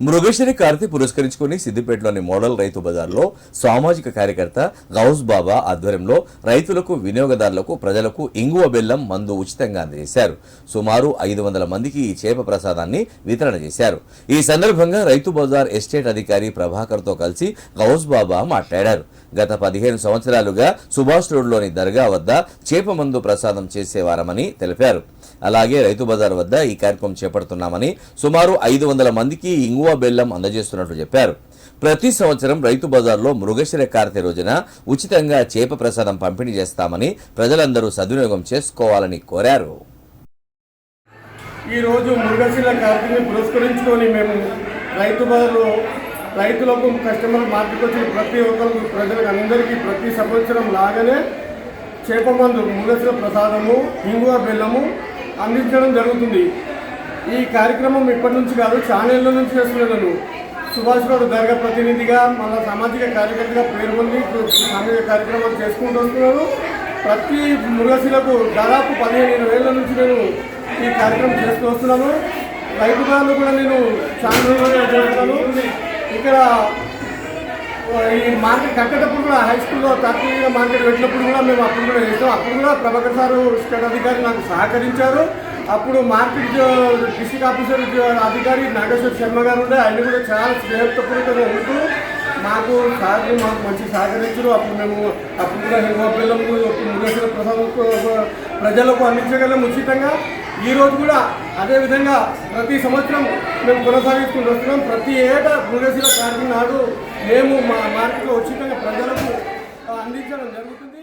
మృగశ్రీ కార్తి పురస్కరించుకుని సిద్దిపేటలోని మోడల్ రైతు బజార్లో సామాజిక కార్యకర్త గౌస్ బాబా ఆధ్వర్యంలో రైతులకు వినియోగదారులకు ప్రజలకు ఇంగువ బెల్లం మందు ఉచితంగా అందజేశారు. సుమారు ఐదు వందల మందికి ఈ చేప ప్రసాదాన్ని వితరణ చేశారు. ఈ సందర్భంగా రైతు బజార్ ఎస్టేట్ అధికారి ప్రభాకర్తో కలిసి గౌస్ బాబా మాట్లాడారు. గత పదిహేను సంవత్సరాలుగా సుభాష్ రోడ్లోని దర్గా వద్ద చేప మందు ప్రసాదం చేసేవారమని తెలిపారు. అలాగే రైతు బజార్ వద్ద ఈ కార్యక్రమం చేపడుతున్నామని సుమారు ఐదు వందల మందికి ఇంగువ బెల్లం అందజేస్తున్నట్లు చెప్పారు. ప్రతి సంవత్సరం రైతు బజార్లో మృగశిర కార్తె రోజున ఉచితంగా చేప ప్రసాదం పంపిణీ చేస్తామని ప్రజలందరూ సద్వినియోగం చేసుకోవాలని కోరారు. ఈరోజు మృగశిల కార్తీని పురస్కరించుకొని మేము రైతు బజార్లో రైతులకు కస్టమర్ మార్కెట్ వచ్చిన ప్రతి ఒక్కరు ప్రజలకు అందరికీ ప్రతి సంవత్సరం లాగానే చేప మందు మృగశిల ప్రసాదము ఇంగువ బెల్లము అందించడం జరుగుతుంది. ఈ కార్యక్రమం ఇప్పటి నుంచి కాదు ఛానళ్ళ నుంచి చేస్తున్నాను సుభాష్ గౌడ్ దర్గా ప్రతినిధిగా మన సామాజిక కార్యకర్తగా పేరు పొంది సామాజిక కార్యక్రమాలు చేసుకుంటూ వస్తున్నాను ప్రతి మృగశిలకు దాదాపు పదిహేను వేల నుంచి నేను ఈ కార్యక్రమం చేస్తూ వస్తున్నాను. రైతు కూడా నేను ఛానల్లోనే చేస్తున్నాను ఇక్కడ ఈ మార్కెట్ కట్టేటప్పుడు కూడా హై స్కూల్లో తాత్కాలిక మార్కెట్ పెట్టినప్పుడు కూడా మేము అప్పుడు కూడా చేస్తాం అప్పుడు కూడా ప్రభాకర్ సారు స్టేట్ అధికారి నాకు సహకరించారు. అప్పుడు మార్కెట్ డిస్ట్రిక్ట్ ఆఫీసర్ అధికారి నాగేశ్వర శర్మ గారు ఉండే. ఆయన కూడా చాలా స్నేహితుపూరితంగా ఉంటూ మాకు సార్ మాకు మంచి సహకరించరు. అప్పుడు మేము అప్పుడు కూడా హింగ పిల్లలు ముగేశ్వర ప్రసాదం ప్రజలకు అందించగలం ఉచితంగా. ఈ రోజు కూడా అదే విధంగా ప్రతి సంవత్సరం మేము కొనసాగిస్తూ వస్తున్నాం. ప్రతి ఏటా మృగశిల కార్తీక నాడు మేము మా మార్కెట్లో ఉచితంగా ప్రజలకు అందించడం జరుగుతుంది.